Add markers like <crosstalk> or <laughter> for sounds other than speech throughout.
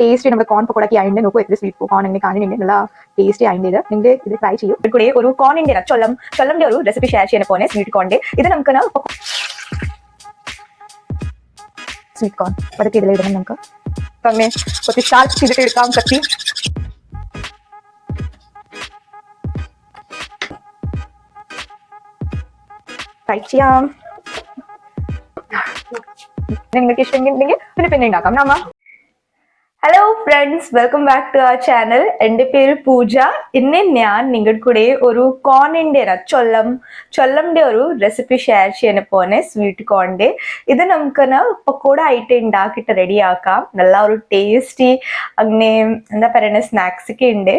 Taste നമ്മുടെ കോൺ പക്കോടക്കി ആയിട്ട് നോക്കൂ എത്ര സ്വീറ്റ് കോൺ എങ്ങനെ കാണുന്നുണ്ട് നല്ല ടേസ്റ്റ് ഇത്. നിങ്ങൾ ഇത് ട്രൈ ചെയ്യും. കൂടെ ഒരു കോണിന്റെ ചൊല്ലം ചൊല്ലന്റെ ഒരു റെസിപ്പി ഷെയർ ചെയ്യുന്ന പോലെ സ്വീറ്റ് കോണിന്റെ ഇത് നമുക്ക് സ്വീറ്റ് കോൺ അതൊക്കെ ഇതിലിടണം നമുക്ക്. തന്നെ കുറച്ച് ഷാർപ്പ് ചെയ്തിട്ട് എടുക്കാം കത്തി. ട്രൈ ചെയ്യാം. നിങ്ങൾക്ക് ഇഷ്ടമെങ്കിൽ പിന്നെ പിന്നെ ഉണ്ടാക്കാം. നമ്മ hello friends welcome back to our channel എന്റെ പേര് പൂജ. ഇന്ന് ഞാൻ നിങ്ങളുടെ കൂടെ ഒരു കോണിന്റെ ചൊല്ലം ചൊല്ലമിന്റെ ഒരു റെസിപ്പി ഷെയർ ചെയ്യാൻ പോന്നെ സ്വീറ്റ് കോണിന്റെ ഇത് നമുക്ക് പക്കോട ആയിട്ട് ഉണ്ടാക്കിയിട്ട് റെഡിയാക്കാം നല്ല ഒരു ടേസ്റ്റി അങ്ങനെ എന്താ പറയുന്നത് സ്നാക്സ് ഒക്കെ ഉണ്ട്.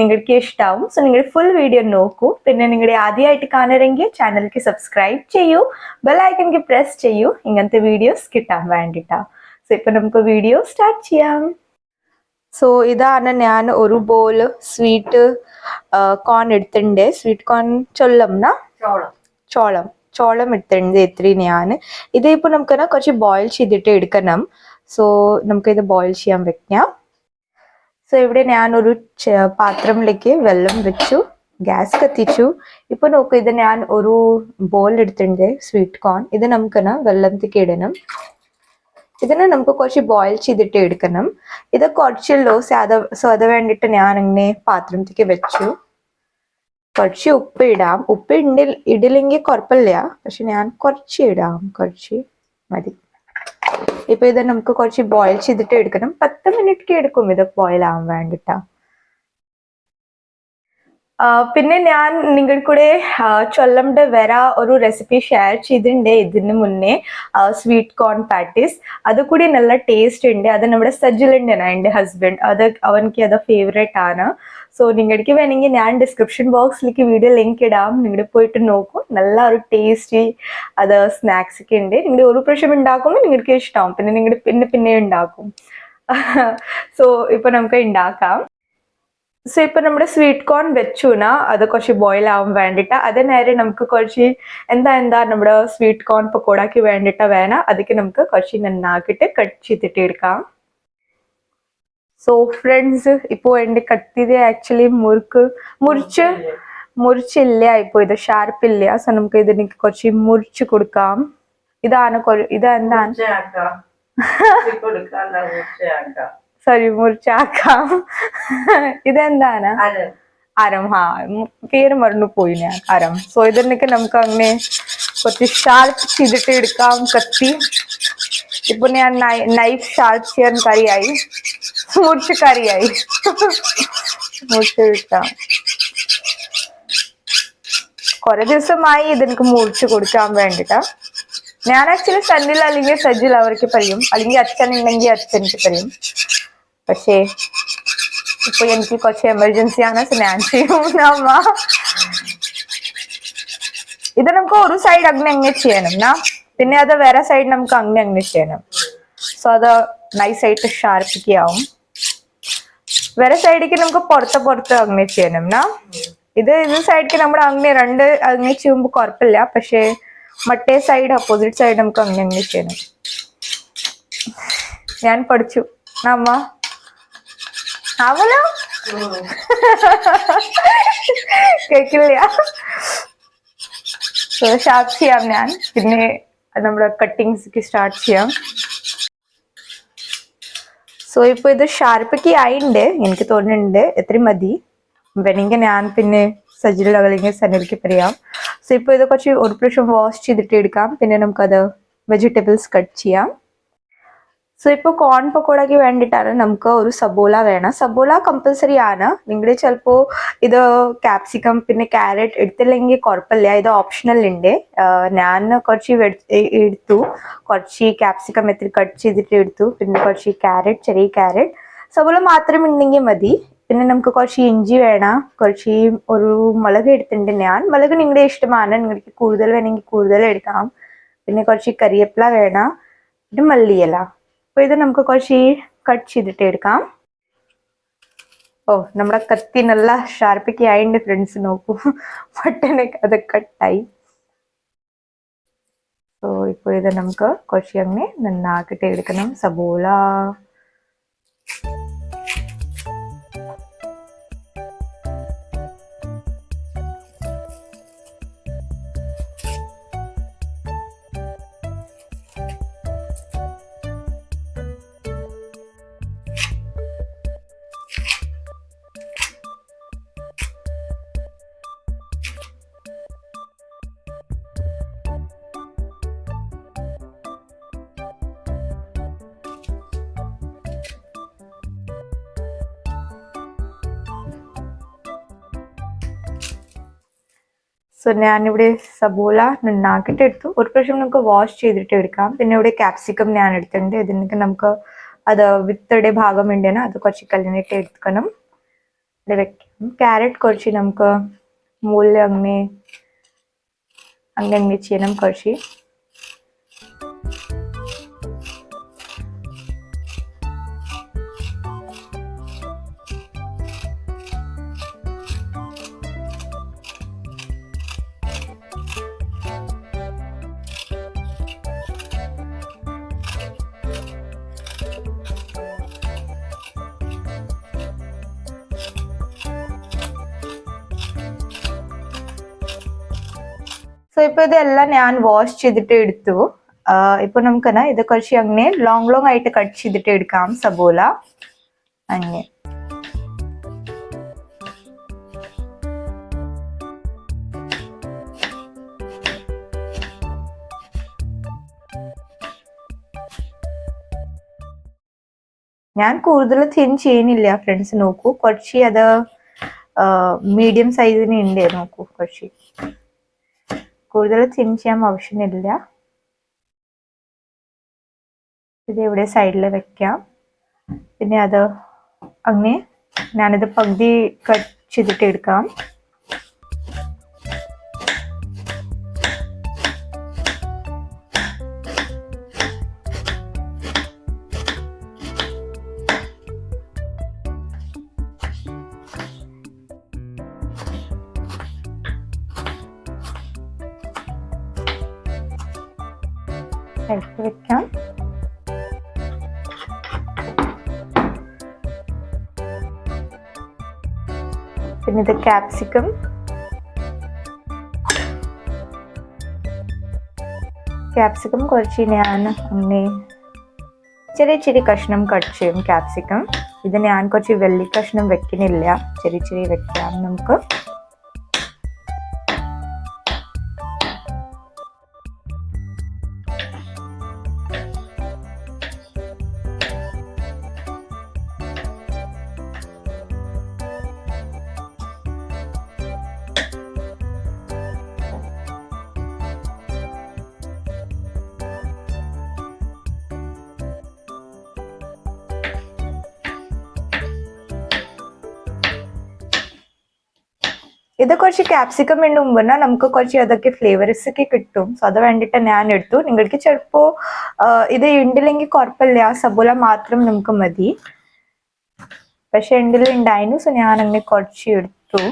നിങ്ങൾക്ക് ഇഷ്ടാവും. സോ നിങ്ങൾ ഫുൾ വീഡിയോ നോക്കൂ. പിന്നെ നിങ്ങളുടെ ആദ്യമായിട്ട് കാണുമെങ്കിൽ ചാനലിലേക്ക് സബ്സ്ക്രൈബ് ചെയ്യൂ. ബെല്ലൈക്കൻക്ക് പ്രസ് ചെയ്യൂ. ഇങ്ങനത്തെ വീഡിയോസ് കിട്ടാൻ വേണ്ടിയിട്ടാ സോ ഇപ്പൊ നമുക്ക് വീഡിയോ സ്റ്റാർട്ട് ചെയ്യാം. സോ ഇതാണ് ഞാൻ ഒരു ബോൾ സ്വീറ്റ് കോൺ എടുത്തിട്ടുണ്ട്. സ്വീറ്റ് കോൺ ചൊല്ലം ചോളം. ചോളം. എടുത്തിട്ടുണ്ട് ഇത്രയും ഞാൻ. ഇത് ഇപ്പൊ നമുക്ക് കുറച്ച് ബോയിൽ ചെയ്തിട്ട് എടുക്കണം. സോ നമുക്ക് ഇത് ബോയിൽ ചെയ്യാൻ വെക്കാം. സോ ഇവിടെ ഞാൻ ഒരു പാത്രത്തിലേക്ക് വെള്ളം വെച്ചു. ഗ്യാസ് കത്തിച്ചു. ഇപ്പൊ നോക്കൂ ഇത് ഞാൻ ഒരു ബോൾ എടുത്തിട്ടുണ്ട് സ്വീറ്റ് കോൺ ഇത് നമുക്ക് വെള്ളത്തിലേക്ക് ഇടണം. ഇതിനെ നമുക്ക് കുറച്ച് ബോയിൽ ചെയ്തിട്ട് എടുക്കണം. ഇത് കുറച്ച് ലോ സാധ സോ അത് വേണ്ടിയിട്ട് ഞാൻ ഇങ്ങനെ പാത്രത്തിലേക്ക് വെച്ചു. കുറച്ച് ഉപ്പ് ഇടാം. ഉപ്പ് ഇണ്ടി ഇടില്ലെങ്കിൽ കുഴപ്പമില്ല. പക്ഷെ ഞാൻ കുറച്ച് ഇടാം. കുറച്ച് മതി. ഇപ്പൊ ഇത് നമുക്ക് കുറച്ച് ബോയിൽ ചെയ്തിട്ട് എടുക്കണം. പത്ത് മിനിറ്റ് എടുക്കും ഇത് ബോയിൽ ആവാൻ വേണ്ടിട്ടാ പിന്നെ ഞാൻ നിങ്ങളുടെ കൂടെ ചൊല്ലംടെ വര ഒരു റെസിപ്പി ഷെയർ ചെയ്തിട്ടുണ്ട് ഇതിന് മുന്നേ. സ്വീറ്റ് കോൺ പാറ്റീസ് അത് കൂടി നല്ല ടേസ്റ്റ് ഉണ്ട്. അത് നമ്മുടെ സജ്ജലുണ്ടാണ് എന്റെ ഹസ്ബൻഡ് അത് അവനക്ക് അത് ഫേവറേറ്റ് ആണ്. സോ നിങ്ങൾക്ക് വേണമെങ്കിൽ ഞാൻ ഡിസ്ക്രിപ്ഷൻ ബോക്സിലേക്ക് വീഡിയോ ലിങ്ക് ഇടാം. നിങ്ങൾ പോയിട്ട് നോക്കൂ. നല്ല ഒരു ടേസ്റ്റി അത് സ്നാക്സ് ഒക്കെ ഉണ്ട്. നിങ്ങൾ ഒരു പ്രാവശ്യം ഉണ്ടാക്കുമ്പോൾ നിങ്ങൾക്ക് ഇഷ്ടമാവും. പിന്നെ നിങ്ങൾ പിന്നെ പിന്നെ ഉണ്ടാക്കും. <laughs> സോ ഇപ്പൊ നമുക്ക് ഉണ്ടാക്കാം. സോ ഇപ്പൊ നമ്മുടെ സ്വീറ്റ് കോൺ വെച്ചുന. അത് കുറച്ച് ബോയിൽ ആവാൻ വേണ്ടിട്ട്. അത് നേരെ നമുക്ക് കുറച്ച് എന്താ എന്താ നമ്മുടെ സ്വീറ്റ് കോൺ പക്കോടാക്ക് വേണ്ടിട്ട് വേണം. അതൊക്കെ നമുക്ക് കുറച്ച് നന്നാക്കിയിട്ട് കട്ട് ചെയ്തിട്ട് എടുക്കാം. സോ ഫ്രണ്ട്സ് ഇപ്പൊ എന്റെ കത്തിയത് ആക്ച്വലി മുറുക്ക് മുറിച്ച് മുറിച്ചില്ല ഇപ്പൊ ഇത് ഷാർപ്പ് ഇല്ല സോ നമുക്ക് ഇതിന് കുറച്ച് മുറിച്ച് കൊടുക്കാം. ഇതാണ് ഇതെന്താണ്? <laughs> സോറി മുറിച്ചാക്കാം ഇതെന്താണ്? അരം. ഹാ പേര് മറന്നു പോയി ഞാൻ. അരം. സോ ഇതിനൊക്കെ നമുക്ക് അങ്ങനെ കുറച്ച് ഷാർപ്പ് ചെയ്തിട്ട് എടുക്കാം കത്തി. ഇപ്പൊ ഞാൻ നൈഫ് ഷാർപ്പ് ചെയ്യാൻ കറിയായി. മുറിച്ച് കറിയായി മുറിച്ചെടുക്കാം. കുറെ ദിവസമായി ഇതെനിക്ക് മുറിച്ച് കൊടുക്കാൻ വേണ്ടിട്ടാ. ഞാൻ ആക്ച്വലി സന്നിൽ അല്ലെങ്കിൽ സജ്ജിൽ അവർക്ക് പറയും. അല്ലെങ്കിൽ അച്ഛൻ ഉണ്ടെങ്കിൽ അച്ഛനക്ക് പറയും. പക്ഷേ ഇപ്പൊ എനിക്ക് കുറച്ച് എമർജൻസി ആണ് so ഞാൻ ചെയ്യും. അമ്മ. ഇത് നമുക്ക് ഒരു സൈഡ് അങ്ങനെ അങ്ങനെ ചെയ്യണം നാ പിന്നെ അത് വേറെ സൈഡ് നമുക്ക് അങ്ങനെ അങ്ങനെ ചെയ്യണം. സോ അത് നൈസ് ആയിട്ട് ഷാർപ്പിക്ക് ആവും വേറെ സൈഡിക്ക് നമുക്ക് പുറത്ത് പുറത്ത് അങ്ങനെ ചെയ്യണം നാ ഇത് ഇത് സൈഡിക്ക് നമ്മൾ അങ്ങനെ രണ്ട് അങ്ങനെ ചെയ്യുമ്പോൾ കുഴപ്പമില്ല പക്ഷേ മറ്റേ സൈഡ് ഓപ്പോസിറ്റ് സൈഡ് നമുക്ക് അങ്ങനെ അങ്ങനെ ചെയ്യണം. ഞാൻ പഠിച്ചു നമ്മ അവലോ കേക്കില്ല. സ്റ്റാർട്ട് ചെയ്യാം ഞാൻ. പിന്നെ നമ്മുടെ കട്ടിങ്സ് സ്റ്റാർട്ട് ചെയ്യാം. സോ ഇപ്പൊ ഇത് ഷാർപ്പൊക്കെ ആയിണ്ട്. എനിക്ക് തോന്നുന്നുണ്ട്. എത്രയും മതി. വേണമെങ്കിൽ ഞാൻ പിന്നെ സജിൽ അല്ലെങ്കിൽ സനലിക്ക് പറയാം. സോ ഇപ്പൊ ഇത് കുറച്ച് ഒരു പ്രാവശ്യം വാഷ് ചെയ്തിട്ട് എടുക്കാം. പിന്നെ നമുക്കത് വെജിറ്റബിൾസ് കട്ട് ചെയ്യാം. സോ ഇപ്പോൾ കോൺ പക്കോടയ്ക്ക് വേണ്ടിയിട്ടാണ് നമുക്ക് ഒരു സബോല വേണം. സബോല കമ്പൽസറി ആണ്. നിങ്ങൾ ചിലപ്പോൾ ഇത് ക്യാപ്സിക്കം പിന്നെ ക്യാരറ്റ് എടുത്തില്ലെങ്കിൽ കുഴപ്പമില്ല ഇത് ഓപ്ഷണൽ ഉണ്ട് ഞാൻ കുറച്ച് എടുത്തു. കുറച്ച് ക്യാപ്സിക്കം എത്ര കട്ട് ചെയ്തിട്ട് എടുത്തു. പിന്നെ കുറച്ച് ക്യാരറ്റ് ചെറിയ ക്യാരറ്റ് സബോള മാത്രം ഉണ്ടെങ്കിൽ മതി. പിന്നെ നമുക്ക് കുറച്ച് ഇഞ്ചി വേണം. കുറച്ച് ഒരു മുളക് എടുത്തിട്ടുണ്ട് ഞാൻ. മുളക് നിങ്ങളുടെ ഇഷ്ടമാണ്. നിങ്ങൾക്ക് കൂടുതൽ വേണമെങ്കിൽ കൂടുതൽ എടുക്കാം. പിന്നെ കുറച്ച് കറിവേപ്പില വേണം. പിന്നെ മല്ലിയില. അപ്പൊ ഇത് നമുക്ക് കുറച്ച് കട്ട് ചെയ്തിട്ട് എടുക്കാം. ഓ നമ്മുടെ കത്തി നല്ല ഷാർപ്പൊക്കെ ആയിണ്ട് ഫ്രണ്ട്സ് നോക്കൂ. മട്ടനെ അത് കട്ടായി സോ ഇപ്പോൾ ഇത് നമുക്ക് കുറച്ച് അങ്ങനെ നന്നാക്കിയിട്ട് എടുക്കണം. സബോള. സോ ഞാനിവിടെ സബോല നന്നാക്കിയിട്ട് എടുത്തു ഒരു പ്രാവശ്യം നമുക്ക് വാഷ് ചെയ്തിട്ട് എടുക്കാം പിന്നെ ഇവിടെ ക്യാപ്സിക്കം ഞാൻ എടുത്തിട്ടുണ്ട് ഇതിനൊക്കെ നമുക്ക് അത് വിത്തയുടെ ഭാഗം വേണ്ടിയാണ്. അത് കുറച്ച് കല്ലിനിട്ട് എടുക്കണം. ഇവിടെ വെക്കാം. ക്യാരറ്റ് കുറച്ച് നമുക്ക് മുകളിൽ അങ്ങനെ അങ്ങനെ ചെയ്യണം കുറച്ച്. ഇതെല്ലാം ഞാൻ വാഷ് ചെയ്തിട്ട് എടുത്തു. ഇപ്പൊ നമുക്കെന്നാ ഇത് കുറച്ച് അങ്ങനെ ലോങ് ലോങ് ആയിട്ട് കട്ട് ചെയ്തിട്ട് എടുക്കാം സബോല അങ്ങനെ. ഞാൻ കൂടുതൽ തിൻ ചെയ്യുന്നില്ല ഫ്രണ്ട്സ് നോക്കൂ. കുറച്ച് അത് മീഡിയം സൈസിന് ഉണ്ട് നോക്കൂ കുറച്ച്. കൂടുതൽ ചിം ചെയ്യാൻ ആവശ്യമില്ല ഇത് ഇവിടെ സൈഡിൽ വെക്കാം. പിന്നെ അത് അങ്ങനെ ഞാനിത് പകുതി കട്ട് ചെയ്തിട്ട് എടുക്കാം. സൈഡിൽ വെക്കാം പിന്നെ ഇത് ക്യാപ്സിക്കം ക്യാപ്സിക്കം കുറച്ച് ഞാൻ അങ്ങനെ ചെറിയ ചെറിയ കഷ്ണം കട്ട് ചെയ്യും ക്യാപ്സിക്കം ഇത് ഞാൻ കുറച്ച് വെള്ളി കഷ്ണം വെക്കുന്നില്ല. ചെറിയ ചെറിയ വെക്കാം നമുക്ക്. ഇത് കുറച്ച് ക്യാപ്സിക്കം വേണ്ട മുമ്പ് നമുക്ക് കുറച്ച് അതൊക്കെ ഫ്ലേവേഴ്സ് ഒക്കെ കിട്ടും. സോ അത് വേണ്ടിയിട്ട് ഞാൻ എടുത്തു. നിങ്ങൾക്ക് ചിലപ്പോ ഇത് ഉണ്ടില്ലെങ്കിൽ കുഴപ്പമില്ല. സബോല മാത്രം നമുക്ക് മതി. പക്ഷെ ഉണ്ടിൽ ഉണ്ടായിരുന്നു സോ ഞാൻ അങ്ങനെ കുറച്ച് എടുത്തു.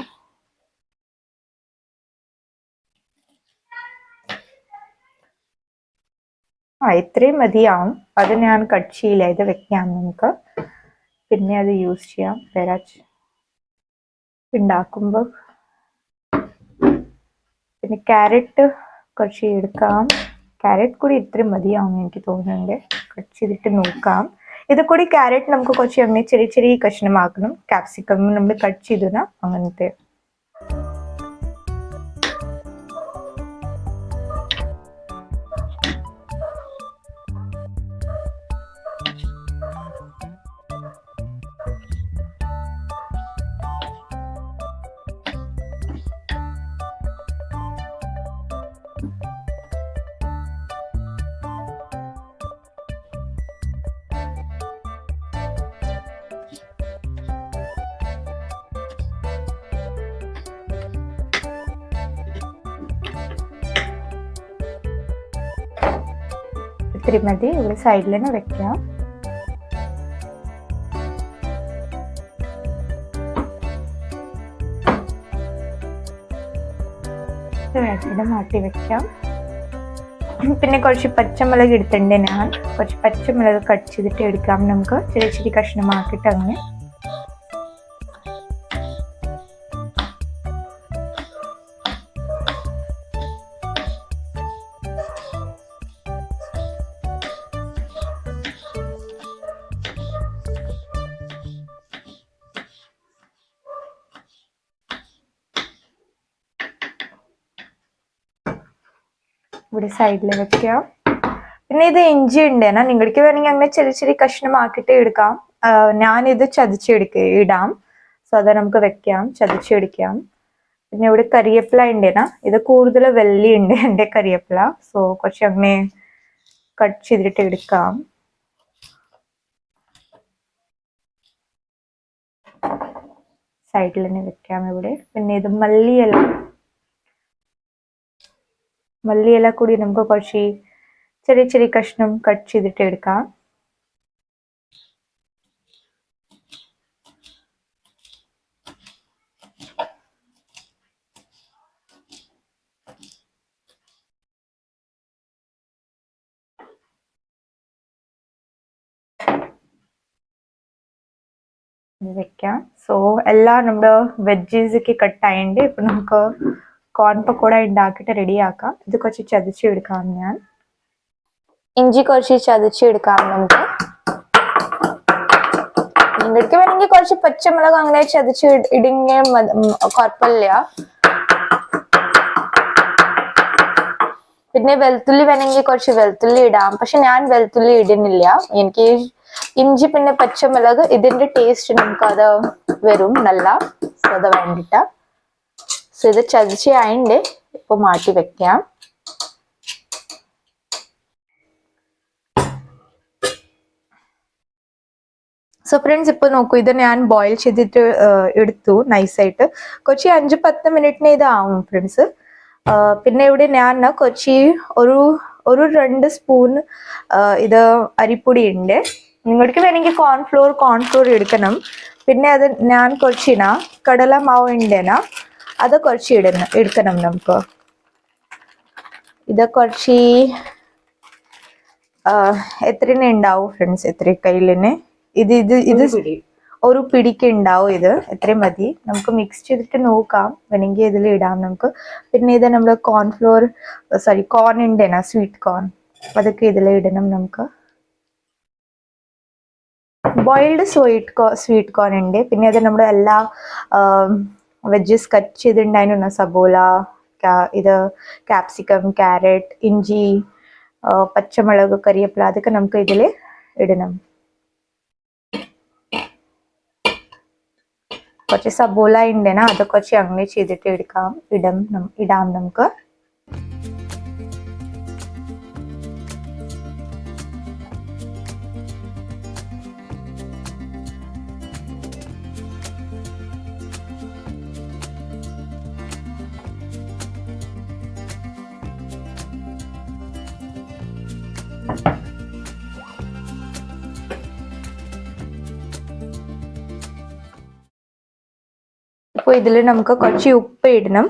ആ ഇത്രയും മതിയാവും. അത് ഞാൻ കട്ട് ചെയ്യില്ല. ഇത് വെക്കാം നമുക്ക്. പിന്നെ അത് യൂസ് ചെയ്യാം. വേറെ ഉണ്ടാക്കുമ്പോൾ പിന്നെ ക്യാരറ്റ് കുറച്ച് എടുക്കാം. ക്യാരറ്റ് കൂടി ഇത്രയും മതിയാവും എനിക്ക് തോന്നുന്നുണ്ട്. കട്ട് ചെയ്തിട്ട് നോക്കാം. ഇത് കൂടി ക്യാരറ്റ് നമുക്ക് കുറച്ച് ചെറിയ ചെറിയ കഷ്ണമാക്കണം. ക്യാപ്സിക്കം നമ്മൾ കട്ട് ചെയ്തന അങ്ങനത്തെ ഇത്തിരി മതി. ഇവിടെ സൈഡിൽ തന്നെ വെക്കാം. മാറ്റി വെക്കാം. പിന്നെ കുറച്ച് പച്ചമുളക് എടുത്തിട്ടുണ്ട് ഞാൻ. കുറച്ച് പച്ചമുളക് കട്ട് ചെയ്തിട്ട് എടുക്കാം നമുക്ക്. ചെറിയ ചെറിയ കഷ്ണമാക്കിയിട്ട് അങ്ങനെ. ഇവിടെ സൈഡിൽ വെക്കാം. പിന്നെ ഇത് ഇഞ്ചി ഉണ്ട് എന്നാ നിങ്ങൾക്ക് വേണമെങ്കിൽ അങ്ങനെ ചെറിയ ചെറിയ കഷ്ണമാക്കിയിട്ട് എടുക്കാം. ഞാനിത് ചതച്ചെടുക്ക ഇടാം. സോ അത് നമുക്ക് വെക്കാം ചതച്ചെടുക്കാം. പിന്നെ ഇവിടെ കറിവേപ്പില ഉണ്ടേനാ ഇത് കൂടുതൽ വെള്ളി ഉണ്ട് എന്റെ കറിവേപ്പില സോ കുറച്ച് അങ്ങനെ കട്ട് ചെയ്തിട്ട് എടുക്കാം. സൈഡിൽ തന്നെ വെക്കാം ഇവിടെ. പിന്നെ ഇത് മല്ലിയില. മല്ലിയില കൂടി നമുക്ക് കുറച്ച് ചെറിയ ചെറിയ കഷ്ണം കട്ട് ചെയ്തിട്ട് എടുക്കാം. വെക്കാം. സോ എല്ലാ നമ്മുടെ വെജീസ് ഒക്കെ കട്ട് ആയിട്ടുണ്ട് ഇപ്പൊ നമുക്ക് കോൺ പക്കോട ഉണ്ടാക്കിയിട്ട് റെഡി ആക്കാം. ഇത് കുറച്ച് ചതച്ചെടുക്കാം ഞാൻ. ഇഞ്ചി കുറച്ച് ചതച്ചെടുക്കാം നമുക്ക്. ഇടയ്ക്ക് വേണമെങ്കിൽ കുറച്ച് പച്ചമുളക് അങ്ങനെ ചതച്ച് ഇട- ഇടുങ്ങ കുഴപ്പമില്ല. പിന്നെ വെളുത്തുള്ളി വേണമെങ്കിൽ കുറച്ച് വെളുത്തുള്ളി ഇടാം. പക്ഷെ ഞാൻ വെളുത്തുള്ളി ഇടുന്നില്ല. എനിക്ക് ഇഞ്ചി പിന്നെ പച്ചമുളക് ഇതിന്റെ ടേസ്റ്റ് നമുക്ക് അത് വരും. നല്ല സ്വത വേണ്ടിട്ട സോ ഇത് ചതിച്ചയായിണ്ട് ഇപ്പൊ മാറ്റി വെക്കാം. സോ ഫ്രണ്ട്സ് ഇപ്പോൾ നോക്കൂ ഇത് ഞാൻ ബോയിൽ ചെയ്തിട്ട് എടുത്തു നൈസായിട്ട് കൊച്ചി അഞ്ച് പത്ത് മിനിറ്റിന് ആവും ഫ്രണ്ട്സ് പിന്നെ ഇവിടെ ഞാൻ കൊച്ചി ഒരു ഒരു രണ്ട് സ്പൂൺ ഇത് അരിപ്പൊടി ഉണ്ട് നിങ്ങൾക്ക് വേണമെങ്കിൽ കോൺഫ്ലോർ കോൺഫ്ലോർ എടുക്കണം. പിന്നെ അത് ഞാൻ കുറച്ചിന കടല മാവ് ഉണ്ടേന അത് കുറച്ച് ഇടണം. എടുക്കണം നമുക്ക്. ഇത് കുറച്ച് എത്രനെ ഉണ്ടാവും ഫ്രണ്ട്സ് എത്ര കയ്യിലിന് ഇത് ഇത് ഇത് ഒരു പിടിക്ക് ഉണ്ടാവും ഇത്. എത്രയും മതി. നമുക്ക് മിക്സ് ചെയ്തിട്ട് നോക്കാം. വേണമെങ്കിൽ ഇതിൽ ഇടാം നമുക്ക്. പിന്നെ ഇത് നമ്മൾ കോൺഫ്ലോർ സോറി കോൺ ഉണ്ടേന സ്വീറ്റ് കോൺ അതൊക്കെ ഇതിൽ ഇടണം നമുക്ക്. ബോയിൽഡ് സ്വീറ്റ് കോ സ്വീറ്റ് കോൺ ഉണ്ട്. പിന്നെ അത് നമ്മുടെ എല്ലാ വെജസ് കട്ട് ചെയ്തിട്ടുണ്ടായിരുന്നു സബോല ഇത് കാപ്സിക്കം ക്യാരറ്റ് ഇഞ്ചി പച്ചമുളക് കറിവേപ്പില അതൊക്കെ നമുക്ക് ഇതിൽ ഇടണം. കുറച്ച് സബോല ഉണ്ടെന്നാ അതൊക്കെ കുറച്ച് അങ്ങനെ ചെയ്തിട്ട് എടുക്കാം ഇടം ഇടാം നമുക്ക്. ഇപ്പോൾ ഇതിൽ നമുക്ക് കുറച്ച് ഉപ്പ് ഇടണം.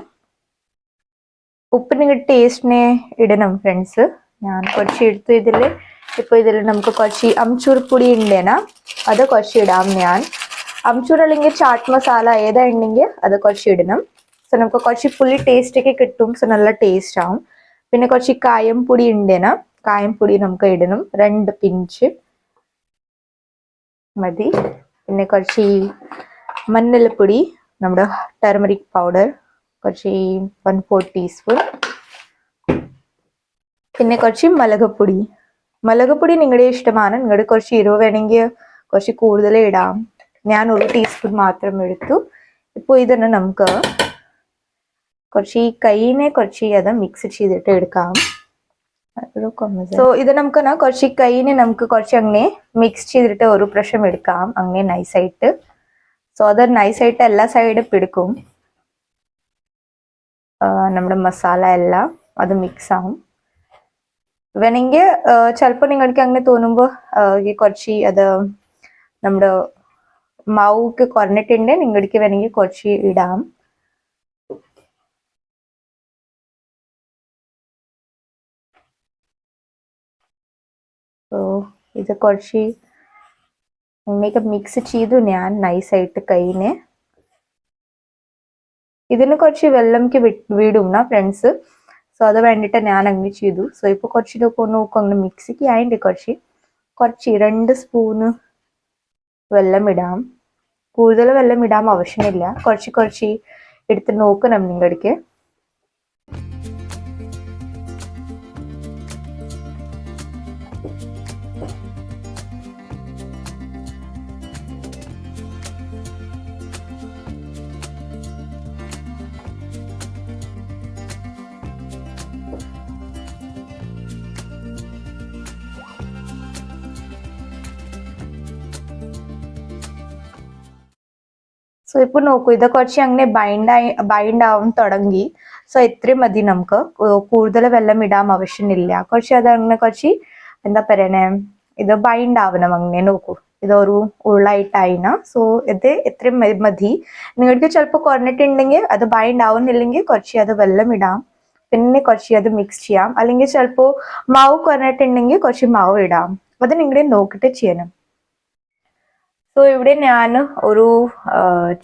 ഉപ്പിന് ടേസ്റ്റിനെ ഇടണം ഫ്രണ്ട്സ് ഞാൻ കുറച്ച് എടുത്തു ഇതിൽ ഇപ്പോൾ ഇതിൽ നമുക്ക് കുറച്ച് അംചൂർ പൊടി ഉണ്ടേന അത് കുറച്ച് ഇടാം ഞാൻ. അംചൂർ അല്ലെങ്കിൽ ചാട്ട് മസാല ഏതാ ഉണ്ടെങ്കിൽ അത് കുറച്ച് ഇടണം. സോ നമുക്ക് കുറച്ച് പുളി ടേസ്റ്റ് ഒക്കെ കിട്ടും. സോ നല്ല ടേസ്റ്റ് ആവും. പിന്നെ കുറച്ച് കായം പൊടി ഉണ്ടേന കായം പൊടി നമുക്ക് ഇടണം. രണ്ട് പിഞ്ച്. മതി. പിന്നെ കുറച്ച് മഞ്ഞൾപ്പൊടി. നമ്മുടെ ടർമറിക് പൗഡർ കുറച്ച് വൺ ഫോർ ടീസ്പൂൺ പിന്നെ കുറച്ച് മുളകുപൊടി മുളകുപൊടി നിങ്ങളുടെ ഇഷ്ടമാണ്. നിങ്ങളുടെ കുറച്ച് എരിവ് വേണമെങ്കിൽ കുറച്ച് കൂടുതൽ ഇടാം. ഞാൻ ഒരു ടീസ്പൂൺ മാത്രം എടുത്തു. ഇപ്പോൾ ഇതന്നെ നമുക്ക് കുറച്ച് ഈ കൈനെ കുറച്ച് അത് മിക്സ് ചെയ്തിട്ട് എടുക്കാം. സോ ഇത് നമുക്ക് കുറച്ച് കൈനെ നമുക്ക് കുറച്ച് അങ്ങനെ മിക്സ് ചെയ്തിട്ട് ഒരു പ്രാവശ്യം എടുക്കാം. അങ്ങനെ നൈസായിട്ട് സോ അത് നൈസായിട്ട് എല്ലാ സൈഡും പിടിക്കും. നമ്മുടെ മസാല എല്ലാം അത് മിക്സ് ആവും. വേണമെങ്കിൽ ചിലപ്പോൾ നിങ്ങൾക്ക് അങ്ങനെ തോന്നുമ്പോൾ കുറച്ച് അത് നമ്മുടെ മാവുക്ക് കുറഞ്ഞിട്ടുണ്ട്. നിങ്ങൾക്ക് വേണമെങ്കിൽ കുറച്ച് ഇടാം. ഇത് കുറച്ച് ഇങ്ങനെയൊക്കെ മിക്സ് ചെയ്തു ഞാൻ നൈസായിട്ട് കൈനെ ഇതിന് കുറച്ച് വെള്ളംക്ക് വിടും നാ ഫ്രണ്ട്സ് സോ അത് വേണ്ടിയിട്ട് ഞാൻ അങ്ങനെ ചെയ്തു. സോ ഇപ്പോൾ കുറച്ച് ഒന്ന് നോക്കും. അങ്ങനെ മിക്സിക്ക് ആയിട്ട് കുറച്ച്. കുറച്ച് രണ്ട് സ്പൂണ് വെള്ളം ഇടാം. കൂടുതൽ വെള്ളം ഇടാൻ ആവശ്യമില്ല. കുറച്ച് കുറച്ച് എടുത്ത് നോക്കണം നിങ്ങളുടെ സോ ഇപ്പൊ നോക്കൂ ഇത് കുറച്ച് അങ്ങനെ ബൈൻഡ് ആയി ബൈൻഡ് ആവാൻ തുടങ്ങി. സോ ഇത്രയും മതി നമുക്ക്. കൂടുതൽ വെള്ളം ഇടാൻ ആവശ്യമില്ല. കുറച്ച് അത് അങ്ങനെ കുറച്ച് എന്താ പറയണേ ഇത് ബൈൻഡ് ആവണം അങ്ങനെ നോക്കൂ. ഇതൊരു ഉള്ളായിട്ടായിന. സോ ഇത് ഇത്രയും മതി. നിങ്ങൾക്ക് ചിലപ്പോൾ കുറഞ്ഞിട്ടുണ്ടെങ്കിൽ അത് ബൈൻഡ് ആവുന്നില്ലെങ്കിൽ കുറച്ച് അത് വെള്ളം ഇടാം. പിന്നെ കുറച്ച് അത് മിക്സ് ചെയ്യാം. അല്ലെങ്കിൽ ചിലപ്പോൾ മാവ് കുറഞ്ഞിട്ടുണ്ടെങ്കിൽ കുറച്ച് മാവ് ഇടാം. അത് നിങ്ങളെ നോക്കിയിട്ട് ചെയ്യണം. സോ ഇവിടെ ഞാൻ ഒരു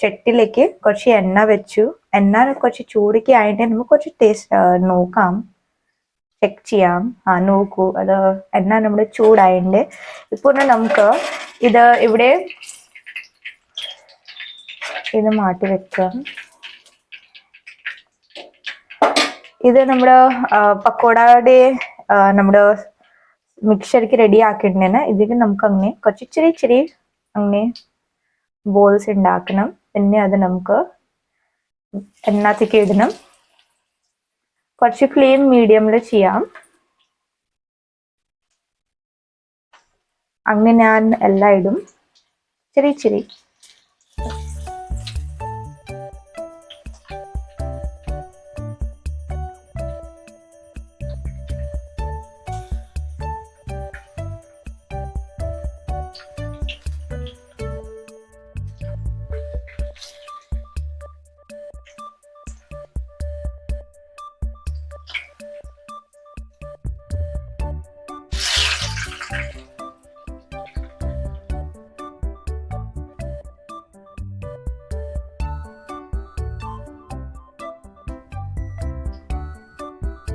ചട്ടിയിലേക്ക് കുറച്ച് എണ്ണ വെച്ചു. എണ്ണ കുറച്ച് ചൂടൊക്കെ ആയിട്ട് നമുക്ക് കുറച്ച് ടേസ്റ്റ് നോക്കാം. ചെക്ക് ചെയ്യാം. ആ നോക്കൂ. അത് എണ്ണ നമ്മുടെ ചൂടായിട്ട് ഇപ്പോൾ നമുക്ക് ഇത് ഇവിടെ ഇത് മാറ്റി വെക്കാം. ഇത് നമ്മുടെ പക്കോടയുടെ നമ്മുടെ മിക്സർക്ക് റെഡി ആക്കിയിട്ടുണ്ടെന്ന് ഇതിൽ നമുക്ക് അങ്ങനെ കുറച്ച് ചെറിയ ചെറിയ അങ്ങനെ ബോൾസ് ഉണ്ടാക്കണം പിന്നെ അത് നമുക്ക് എണ്ണത്തേക്ക് ഇടണം കുറച്ച് ഫ്ലെയിം മീഡിയമിൽ ചെയ്യാം. അങ്ങനെ ഞാൻ എല്ലാം ഇടും. ചെറിയ ചെറിയ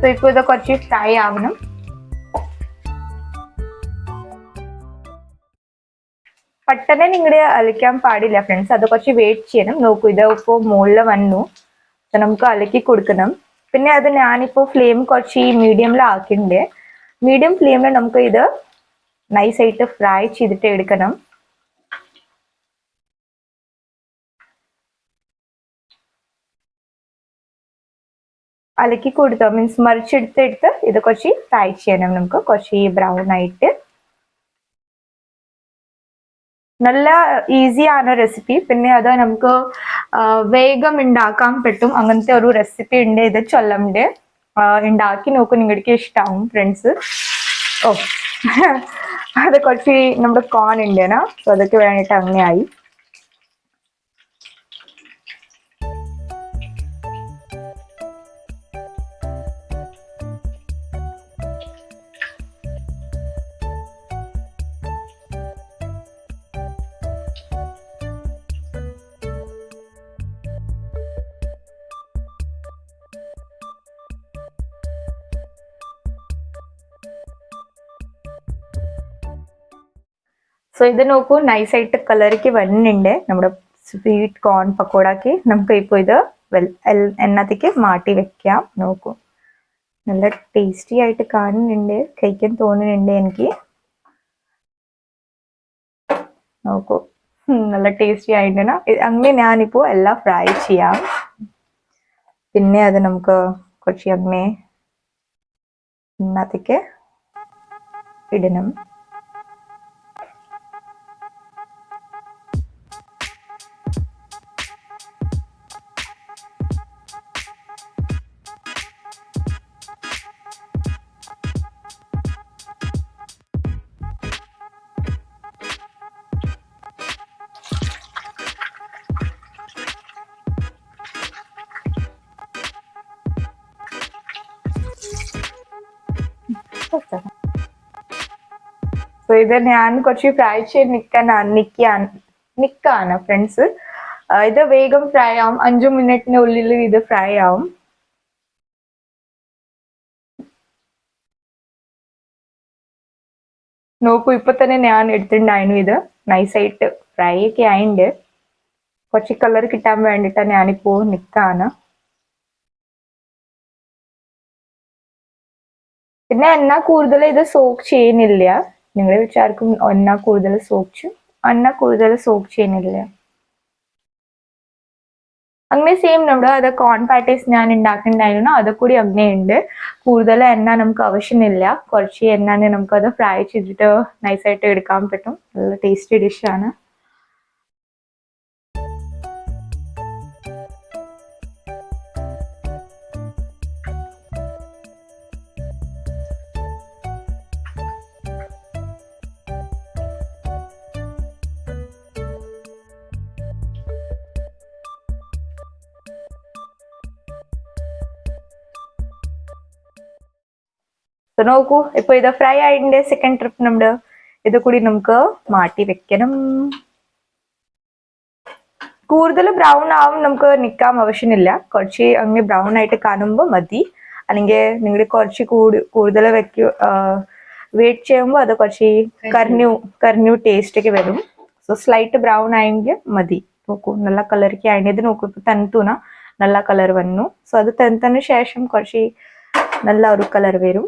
സോ ഇപ്പോൾ ഇത് കുറച്ച് ഫ്രൈ ആവണം. പെട്ടെന്ന് നിങ്ങളുടെ അലക്കാൻ പാടില്ല ഫ്രണ്ട്സ് അത് കുറച്ച് വെയിറ്റ് ചെയ്യണം. നോക്കൂ ഇത് ഇപ്പോൾ മുകളിൽ വന്നു നമുക്ക് അലക്കി കൊടുക്കണം. പിന്നെ അത് ഞാനിപ്പോൾ ഫ്ലെയിം കുറച്ച് മീഡിയമിൽ ആക്കിയിട്ടുണ്ട്. മീഡിയം ഫ്ലെയിമിൽ നമുക്ക് ഇത് നൈസായിട്ട് ഫ്രൈ ചെയ്തിട്ട് എടുക്കണം. അലക്കി കൊടുത്തോ? മീൻസ് മറിച്ചെടുത്തെടുത്ത് ഇത് കുറച്ച് ഫ്രൈ ചെയ്യണം നമുക്ക്. കുറച്ച് ബ്രൗൺ ആയിട്ട്. നല്ല ഈസി ആണ് റെസിപ്പി പിന്നെ അത് നമുക്ക് വേഗം ഉണ്ടാക്കാൻ പറ്റും. അങ്ങനത്തെ ഒരു റെസിപ്പി ഉണ്ട്. ഇത് ചൊല്ലമുണ്ട് ഉണ്ടാക്കി നോക്കും. നിങ്ങൾക്ക് ഇഷ്ടമാവും ഫ്രണ്ട്സ് ഓ. <laughs> അത് കുറച്ച് നമ്മുടെ കോൺ ഉണ്ട് സോ അതൊക്കെ വേണ്ടിയിട്ട് അങ്ങനെയായി സോ ഇത് നോക്കൂ നൈസായിട്ട് കളറിക്ക് വരുന്നുണ്ട് നമ്മുടെ സ്വീറ്റ് കോൺ പക്കോടാക്കി നമുക്ക് ഇപ്പോൾ ഇത് എണ്ണത്തേക്ക് മാറ്റി വെക്കാം. നോക്കൂ. നല്ല ടേസ്റ്റി ആയിട്ട് കാണുന്നുണ്ട്. കഴിക്കാൻ തോന്നുന്നുണ്ട് എനിക്ക്. നോക്കൂ. നല്ല ടേസ്റ്റി ആയിട്ടാണ് അങ്ങനെ ഞാനിപ്പോൾ എല്ലാം ഫ്രൈ ചെയ്യാം. പിന്നെ അത് നമുക്ക് കുറച്ച് അങ്ങനെ എണ്ണത്തേക്ക് ഇടണം. ഇത് ഞാൻ കുറച്ച് ഫ്രൈ ചെയ്ത് നിൽക്കാൻ നിൽക്കാൻ നിൽക്കാണ് ഫ്രണ്ട്സ് ഇത് വേഗം ഫ്രൈ ആവും. അഞ്ചു മിനിറ്റിനുള്ളിൽ ഇത് ഫ്രൈ ആവും. നോക്കൂ ഇപ്പൊ തന്നെ ഞാൻ എടുത്തിട്ടുണ്ടായിരുന്നു ഇത്. നൈസായിട്ട് ഫ്രൈ ഒക്കെ ആയിണ്ട്. കുറച്ച് കളർ കിട്ടാൻ വേണ്ടിയിട്ടാണ് ഞാനിപ്പോ നിൽക്കാണ് പിന്നെ എന്നാ കൂടുതൽ ഇത് സോക്ക് ചെയ്യുന്നില്ല. നിങ്ങൾ വിചാരിക്കും എണ്ണ കൂടുതൽ സോക്ച്ചു എണ്ണ കൂടുതൽ സോക്ക് അങ്ങനെ സെയിം നമ്മുടെ അത് കോൺ പാറ്റേസ് ഞാൻ ഉണ്ടാക്കുന്നുണ്ടായിരുന്നു അത് കൂടി അങ്ങനെയുണ്ട്. കൂടുതൽ എണ്ണ നമുക്ക് ആവശ്യമില്ല. കുറച്ച് എണ്ണ നമുക്ക് അത് ഫ്രൈ ചെയ്തിട്ട് നൈസായിട്ട് എടുക്കാൻ പറ്റും. നല്ല ടേസ്റ്റി ഡിഷാണ് സോ നോക്കൂ. ഇപ്പൊ ഇത് ഫ്രൈ ആയിട്ടുണ്ട് സെക്കൻഡ് ട്രിപ്പ് നമ്മുടെ ഇത് കൂടി നമുക്ക് മാറ്റി വെക്കണം. കൂടുതൽ ബ്രൗൺ ആവും നമുക്ക് നിൽക്കാൻ ആവശ്യമില്ല. കുറച്ച് അങ്ങ് ബ്രൗൺ ആയിട്ട് കാണുമ്പോൾ മതി. അല്ലെങ്കിൽ നിങ്ങൾ കുറച്ച് കൂടി കൂടുതൽ വെക്കൂ വെയിറ്റ് ചെയ്യുമ്പോൾ അത് കുറച്ച് കറിഞ്ഞു കറിഞ്ഞു ടേസ്റ്റ് ഒക്കെ വരും. സോ സ്ലൈറ്റ് ബ്രൗൺ ആയെങ്കിൽ മതി. നോക്കൂ നല്ല കളർക്ക് ആയിട്ട് ഇത് നോക്കൂ ഇപ്പൊ തണുത്തൂന നല്ല കളർ വന്നു. സോ അത് തണുത്തതിന് ശേഷം കുറച്ച് നല്ല ഒരു കളർ വരും.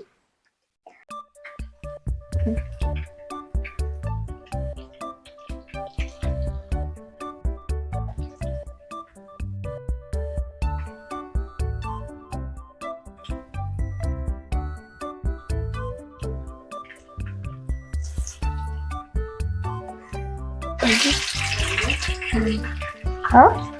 ആ?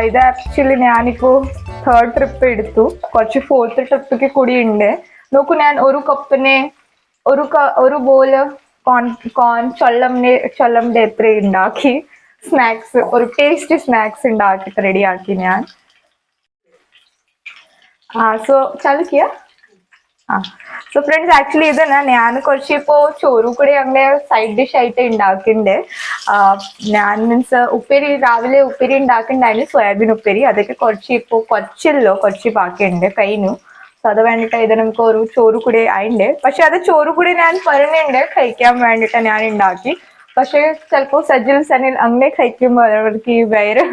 ഇത് ആക്ച്വലി ഞാനിപ്പോ തേർഡ് ട്രിപ്പ് എടുത്തു. കുറച്ച് ഫോർത്ത് ട്രിപ്പിക്ക് കൂടി ഉണ്ട്. നോക്കൂ ഞാൻ ഒരു കപ്പിനെ ഒരു ഒരു ബോൽ കോൺ കോൺ ചൊല്ലമിനെ ചൊല്ലമിന്റെ എത്ര ഉണ്ടാക്കി. സ്നാക്സ് ഒരു ടേസ്റ്റി സ്നാക്സ് ഉണ്ടാക്കിയിട്ട് റെഡിയാക്കി ഞാൻ. ആ സോ ചലിക്കുക സോ ഫ്രണ്ട്സ് ആക്ച്വലി ഇത് ഞാൻ കുറച്ച് ഇപ്പോ ചോറും കൂടി അങ്ങനെ സൈഡ് ഡിഷ് ആയിട്ട് ഉണ്ടാക്കുന്നുണ്ട് ആ, ഞാൻ മീൻസ് ഉപ്പേരി രാവിലെ ഉപ്പേരി ഉണ്ടാക്കുന്നുണ്ടായിരുന്നു സോയാബീൻ ഉപ്പേരി. അതൊക്കെ കുറച്ച് ഇപ്പോ കുറച്ചല്ലോ കുറച്ച് ബാക്കിയുണ്ട് കഴിഞ്ഞു. സോ അത് വേണ്ടിട്ട് ഇത് നമുക്ക് ഒരു ചോറ് കൂടി ആയിണ്ട്. പക്ഷെ അത് ചോറ് കൂടി ഞാൻ പറഞ്ഞുണ്ട് കഴിക്കാൻ വേണ്ടിട്ട് ഞാൻ ഉണ്ടാക്കി പക്ഷെ ചിലപ്പോ സജിൽ സനിൽ അങ്ങനെ കഴിക്കുമ്പോൾ അവർക്ക് ഈ വയറ്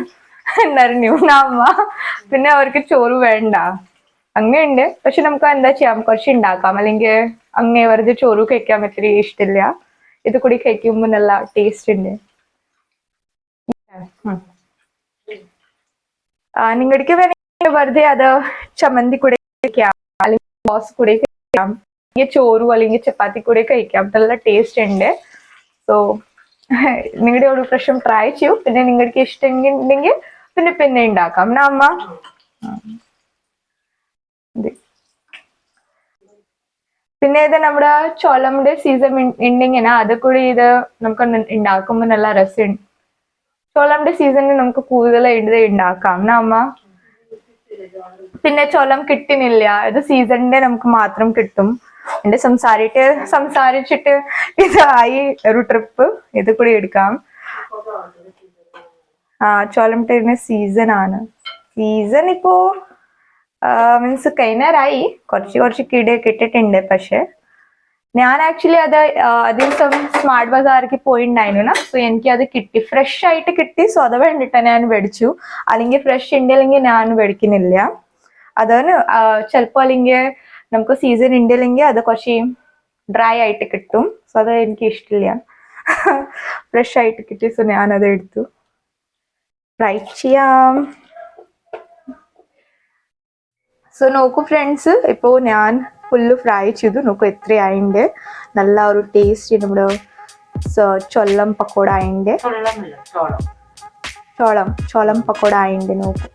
<laughs> നിറഞ്ഞു. അമ്മ പിന്നെ അവർക്ക് ചോറ് വേണ്ട. അങ്ങനെയുണ്ട് പക്ഷെ നമുക്ക് എന്താ ചെയ്യാം? കുറച്ച് ഉണ്ടാക്കാം. അല്ലെങ്കിൽ അങ്ങനെ വെറുതെ ചോറ് കഴിക്കാൻ ഒത്തിരി ഇഷ്ടമില്ല. ഇത് കൂടി കഴിക്കുമ്പോൾ നല്ല ടേസ്റ്റ് ഉണ്ട്. നിങ്ങൾക്ക് വേണമെങ്കിൽ വെറുതെ അത് ചമ്മന്തി കൂടെ കഴിക്കാം. അല്ലെങ്കിൽ ബോസ് കൂടെ കഴിക്കാം. അല്ലെങ്കിൽ ചോറും അല്ലെങ്കിൽ ചപ്പാത്തി കൂടെ കഴിക്കാം. നല്ല ടേസ്റ്റ് ഉണ്ട്. സോ നിങ്ങളുടെ ഒരു പ്രശ്നം ട്രൈ ചെയ്യൂ. പിന്നെ നിങ്ങൾക്ക് ഇഷ്ടമെങ്കിൽ പിന്നെ പിന്നെ ഉണ്ടാക്കാം. അമ്മ? പിന്നെ ഇത് നമ്മുടെ ചോളമിന്റെ സീസൺ ഉണ്ടെങ്കിൽ അത് കൂടി ഇത് നമുക്ക് ഉണ്ടാക്കുമ്പോൾ നല്ല രസം ചോളമിന്റെ സീസണിൽ നമുക്ക് കൂടുതൽ ഇത് ഉണ്ടാക്കാം അമ്മ? പിന്നെ ചോളം കിട്ടുന്നില്ല ഇത് സീസണിന്റെ നമുക്ക് മാത്രം കിട്ടും. എന്റെ സംസാരിട്ട് സംസാരിച്ചിട്ട് ഇതായി ഒരു ട്രിപ്പ് ഇത് കൂടി എടുക്കാം. ആ ചോളം ടൈമിന് സീസൺ ആണ്. സീസൺ ഇപ്പോ മീൻസ് കഴിഞ്ഞാറായി. കുറച്ച് കുറച്ച് കിട കിട്ടിട്ടുണ്ട് പക്ഷെ ഞാൻ ആക്ച്വലി അത് ആ ദിവസം സ്മാർട്ട് ബസാറിക്ക് പോയിണ്ടായിരുന്നു സോ എനിക്ക് അത് കിട്ടി. ഫ്രഷ് ആയിട്ട് കിട്ടി. സോ അത് വേണ്ടിട്ട് ഞാൻ മേടിച്ചു. അല്ലെങ്കിൽ ഫ്രഷ് ഉണ്ടെങ്കിൽ ഞാൻ മേടിക്കുന്നില്ല. അതാണ് ചിലപ്പോൾ അല്ലെങ്കിൽ നമുക്ക് സീസൺ ഉണ്ടെങ്കിൽ അത് കുറച്ച് ഡ്രൈ ആയിട്ട് കിട്ടും. സോ അത് എനിക്ക് ഇഷ്ടമില്ല. <laughs> ഫ്രഷ് ആയിട്ട് കിട്ടി. സോ ഞാനത് എടുത്തു. ട്രൈ ചെയ്യാം. സോ നോക്കൂ ഫ്രണ്ട്സ് ഇപ്പോൾ ഞാൻ ഫുള്ള് ഫ്രൈ ചെയ്തു. നോക്കൂ എത്രയായിണ്ട്. നല്ല ഒരു ടേസ്റ്റ് നമ്മുടെ ചൊല്ലം പക്കോട ആയിണ്ട്. ചോളം. ചോളം പക്കോട ആയിണ്ട് നോക്കൂ.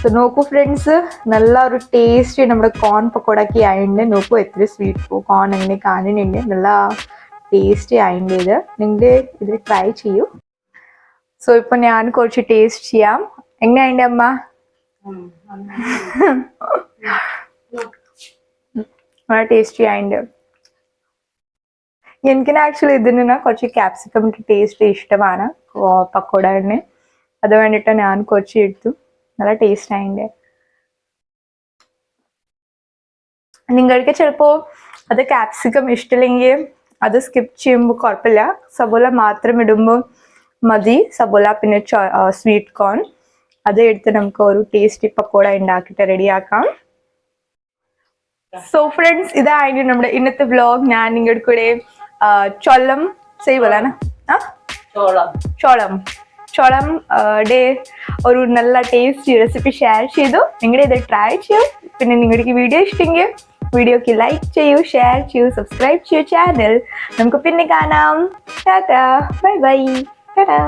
സോ നോക്കൂ ഫ്രണ്ട്സ് നല്ല ഒരു ടേസ്റ്റ് നമ്മുടെ കോൺ പക്കോടക്ക് ആയിണ്ട്. നോക്കൂ എത്ര സ്വീറ്റ് കോൺ അങ്ങനെ കാണുന്നുണ്ട് നല്ല ടേസ്റ്റി ആയിണ്ട് ഇത്. നിങ്ങൾ ഇതിൽ ട്രൈ ചെയ്യൂ. സോ ഇപ്പൊ ഞാൻ കുറച്ച് ടേസ്റ്റ് ചെയ്യാം. എങ്ങനെയുണ്ട് അമ്മ? വളരെ ടേസ്റ്റി ആയിണ്ട്. എനിക്ക് ആക്ച്വലി ഇതിന് കുറച്ച് ക്യാപ്സിക്കം ടേസ്റ്റ് ഇഷ്ടമാണ്. പക്കോടന് അത് വേണ്ടിട്ട് ഞാൻ കുറച്ച് എടുത്തു. നല്ല ടേസ്റ്റ് ആയിണ്ട്. നിങ്ങൾക്ക് ചിലപ്പോ അത് ക്യാപ്സിക്കം ഇഷ്ടമില്ലെങ്കിൽ അത് സ്കിപ്പ് ചെയ്യുമ്പോൾ കുഴപ്പമില്ല. സബോല മാത്രം ഇടുമ്പോൾ മതി. സബോല പിന്നെ സ്വീറ്റ് കോൺ അത് എടുത്ത് നമുക്ക് ഒരു ടേസ്റ്റി പക്കോട ഉണ്ടാക്കിയിട്ട് റെഡിയാക്കാം സോ ഫ്രണ്ട്സ് ഇതായിരുന്നു നമ്മുടെ ഇന്നത്തെ വ്ലോഗ് ഞാൻ നിങ്ങളുടെ കൂടെ ചൊല്ലം ചെയ്യുവതാണ് ചോളം ചോളം ചോളം ഡേ ഒരു നല്ല ടേസ്റ്റി റെസിപ്പി ഷെയർ ചെയ്തു. നിങ്ങളുടെ ഇത് ട്രൈ ചെയ്യൂ. പിന്നെ നിങ്ങൾക്ക് വീഡിയോ ഇഷ്ടമെങ്കിൽ വീഡിയോക്ക് ലൈക്ക് ചെയ്യൂ ഷെയർ ചെയ്യൂ സബ്സ്ക്രൈബ് ചെയ്യൂ ചാനൽ നമുക്ക് പിന്നെ കാണാം. ടാറ്റാ. Bye bye. ടാറ്റാ.